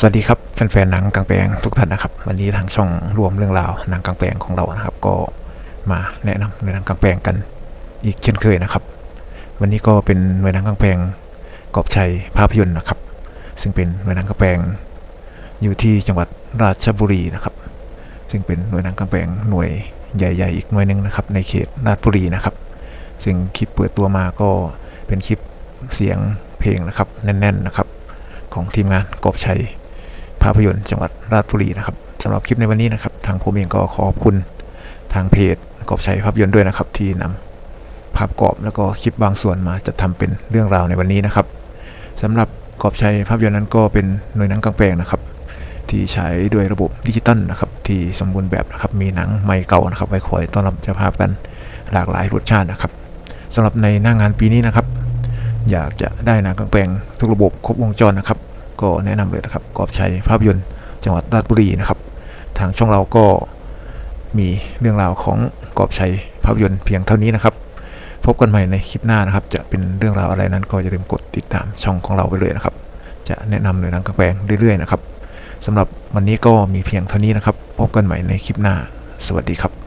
สวัสดีครับแฟนๆหนังกลางแปลงทุกท่านนะครับ วันนี้ทางช่องรวมเรื่องราวหนังกลางแปลงของเรานะครับ ก็มาแนะนำหนหนังกลางแปลงกันอีกเช่นเคยนะครับ วันนี้ก็เป็นหน่วยหนังกลางแปลงกอบชัยภาพยนตร์นะครับ ซึ่งเป็นหน่วยหนังกลางแปลงอยู่ที่จังหวัดราชบุรีนะครับ ซึ่งเป็นหน่วยหนังกลางแปลงหน่วยใหญ่ ๆ อีกหน่วยหนึ่งนะครับ ในเขตราชบุรีนะครับ ซึ่งคลิปเปิดตัวมาก็เป็นคลิปเสียงเพลงนะครับ แน่น ๆนะครับ ของทีมงานกอบชัยภาพยนตร์จังหวัดราชบุรีนะครับสำหรับคลิปในวันนี้นะครับ ทางผมเองก็ขอบคุณทางเพจกอบชัยภาพยนตร์ด้วยนะครับ ที่นำภาพกรอบแล้วก็คลิปบางส่วนมาจัดทำเป็นเรื่องราวในวันนี้นะครับสำหรับกอบชัยภาพยนตร์นั้นก็เป็นหน่วยหนังกลางแปลงนะครับ ที่ใช้ด้วยระบบดิจิตอลนะครับ ที่สมบูรณ์แบบนะครับมีหนังใหม่เก่านะครับไว้คอยต้อนรับเจ้าภาพกันหลากหลายรสชาตินะครับ สำหรับในหน้างานปีนี้นะครับ อยากจะได้หนังกลางแปลงทุกระบบครบวงจรนะครับ ก็แนะนำเลยนะครับกอบชัยภาพยนตร์ จังหวัดราชบุรีนะครับ ทางช่องเราก็มีเรื่องราวของกอบชัยภาพยนตร์เพียงเท่านี้นะครับ พบกันใหม่ในคลิปหน้านะครับ จะเป็นเรื่องราวอะไรนั้นก็อย่าลืมกดติดตามช่องของเราไปเลยนะครับ จะแนะนำในหนังกลางแปลงเรื่อยๆนะครับสำหรับวันนี้ก็มีเพียงเท่านี้นะครับ พบกันใหม่ในคลิปหน้า สวัสดีครับ